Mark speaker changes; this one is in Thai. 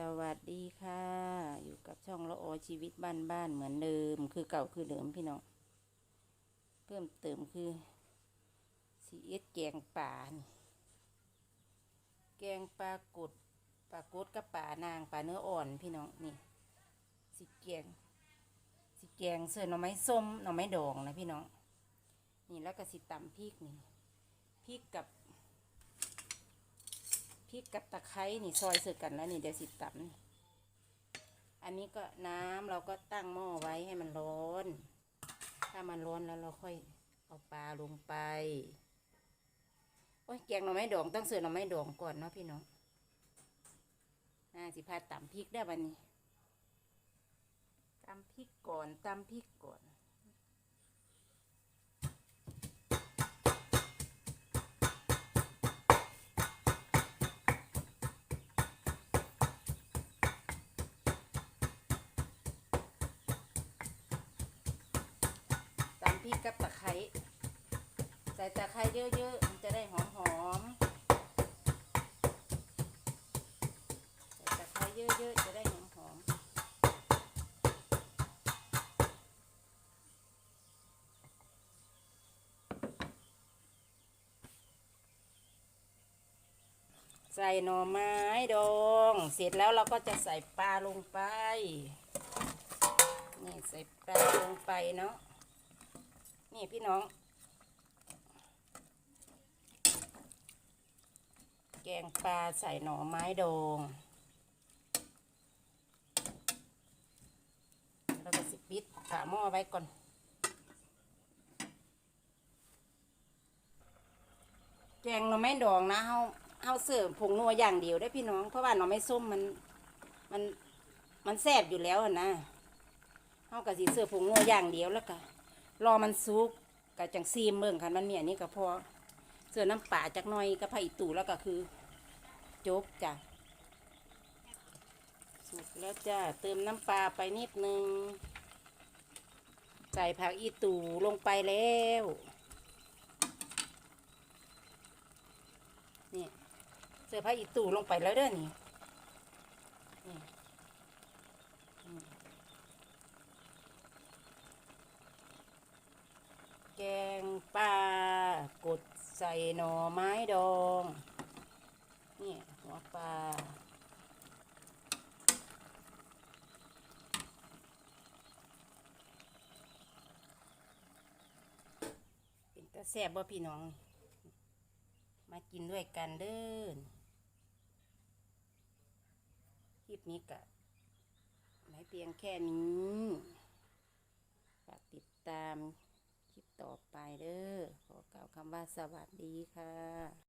Speaker 1: สวัสดีค่ะ อยู่กับช่องละออชีวิตบ้านบ้านๆเหมือนเดิม คือเก่าคือเดิมพี่น้อง เพิ่มเติมคือสีเอสแกงป่าแกงปลากดปลากดกับป่านางป่าเนื้ออ่อนพี่น้องนี่สีแกงสีแกงเสื้อหน่อไม้ส้มหน่อไม้ดองนะพี่น้อง นี่แล้วก็สิตำพริกนี่พริกกับ ริกกับตะไคร้นี่ซอยเสร็จกันแล้วนี่เดี๋ยวสิตำนี่อันนี้ก็น้ำเราก็ตั้งหม้อไว้ให้มันร้อน ถ้ามันร้อนแล้วเราค่อยเอาปลาลงไปโอ้ยแกงหน่อไม้ดองต้องเสือหน่อไม้ดองก่อนเนาะพี่น้องอ่าสิพาตำพริกได้บันนี้ตำพริกก่อนตำพริกก่อน ริกกับตะไคร้ใส่ตะไคร้เยอะๆมันจะได้หอมๆใส่ตะไคร้เยอะๆจะได้หอมๆใส่หน่อไม้ดอง เสร็จแล้วเราก็จะใส่ปลาลงไป นี่ใส่ปลาลงไปเนาะ นี่พี่น้อง แกงปลาใส่หน่อไม้ดองแล้วก็สิปิดฝาหม้อไว้ก่อน แกงหน่อไม้ดองนะเฮาเฮาเสิร์ฟผงนัวอย่างเดียวได้พี่น้อง เพราะว่าหน่อไม้ส้มมันมันมันแซ่บอยู่แล้วนะเฮาก็สิเสิร์ฟผงนัวอย่างเดียวแล้วก็ รอมันสุกกะจังซีมเบิ่งคันมันมียนี่ก็พอเสือน้ำป่าจักหน่อยกับผักอีตู่แล้วก็คือจบจ้ะสุกแล้วจ้ะเติมน้ำปลาไปนิดนึง ใส่ผักอีตู่ลงไปแล้วนี่เสือผักอีตู่ลงไปแล้วเด้อนี่นี่อืม แกง ปลากดใส่หน่อไม้ดอง นี่หัวปลาเป็นตาแซ่บบ่พี่น้อง มากินด้วยกันเด้อคลิปนี้กะไม่เพียงแค่นี้ฝากติดตาม คลิปต่อไปเด้อขอกล่าวคำว่าสวัสดีค่ะ